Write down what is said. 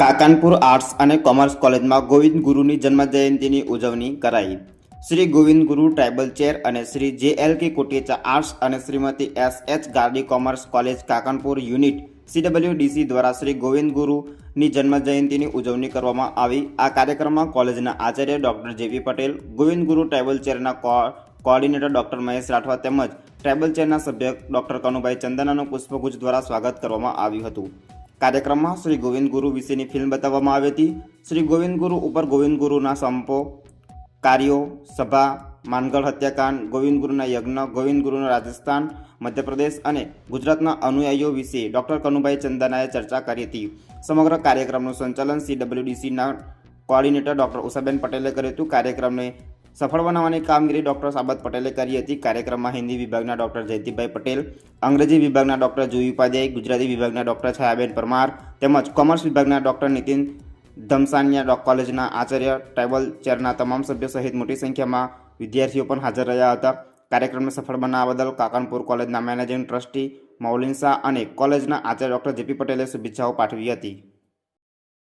કાકાનપુર arts અને commerce કોલેજમાં ગોવિંદ ગુરુની જન્મજયંતિની ઉજવણી કરાઈ. શ્રી ગોવિંદ ગુરુ ટ્રાઇબલ ચેર અને શ્રી જે એલ કે કોટેચા આર્ટ્સ અને Shrimati S H Gardi Commerce College Kakanpur unit CWDC દ્વારા શ્રી ગોવિંદ ગુરુની જન્મજયંતિની ઉજવણી કરવામાં આવી. આ કાર્યક્રમમાં કોલેજના Acharya doctor J P Patel, Govind Guru tribal ચેરના coordinator doctor Mahesh Rathwa તેમજ ટ્રાઇબલ ચેરના સભ્ય ડૉક્ટર કનુભાઈ ચંદનાનું પુષ્પગુચ્છ દ્વારા સ્વાગત કરવામાં આવ્યું હતું. કાર્યક્રમમાં શ્રી ગોવિંદ ગુરુ વિશેની ફિલ્મ બતાવવામાં આવી હતી. શ્રી ગોવિંદ ગુરુ ઉપર ગોવિંદ ગુરુના સંપો, કાર્યો, સભા, માનગઢ હત્યાકાંડ, ગોવિંદ ગુરુના યજ્ઞ, ગોવિંદ ગુરુના રાજસ્થાન, મધ્યપ્રદેશ અને ગુજરાતના અનુયાયીઓ વિશે ડોક્ટર કનુભાઈ ચંદાનાએ ચર્ચા કરી હતી. સમગ્ર કાર્યક્રમનું સંચાલન સીડબ્લ્યુડીસીના કોઓર્ડિનેટર ડોક્ટર ઉષાબેન પટેલે કર્યું હતું. કાર્યક્રમને સફળ બનાવવાની કામગીરી ડૉક્ટર સાબત પટેલે કરી હતી. કાર્યક્રમમાં હિન્દી વિભાગના ડૉક્ટર જયદીપભાઈ પટેલ, અંગ્રેજી વિભાગના ડોક્ટર જુઈ ઉપાધ્યાય, ગુજરાતી વિભાગના ડોક્ટર છાયાબેન પરમાર તેમજ કોમર્સ વિભાગના ડૉક્ટર નીતિન ધમસાનિયા કોલેજના આચાર્ય, ટ્રાઇબલ ચેરના તમામ સભ્યો સહિત મોટી સંખ્યામાં વિદ્યાર્થીઓ પણ હાજર રહ્યા હતા. કાર્યક્રમને સફળ બનાવવા બદલ કાકનપુર કોલેજના મેનેજિંગ ટ્રસ્ટી મૌલિન શાહ અને કોલેજના આચાર્ય ડૉક્ટર જેપી પટેલે શુભેચ્છાઓ પાઠવી હતી.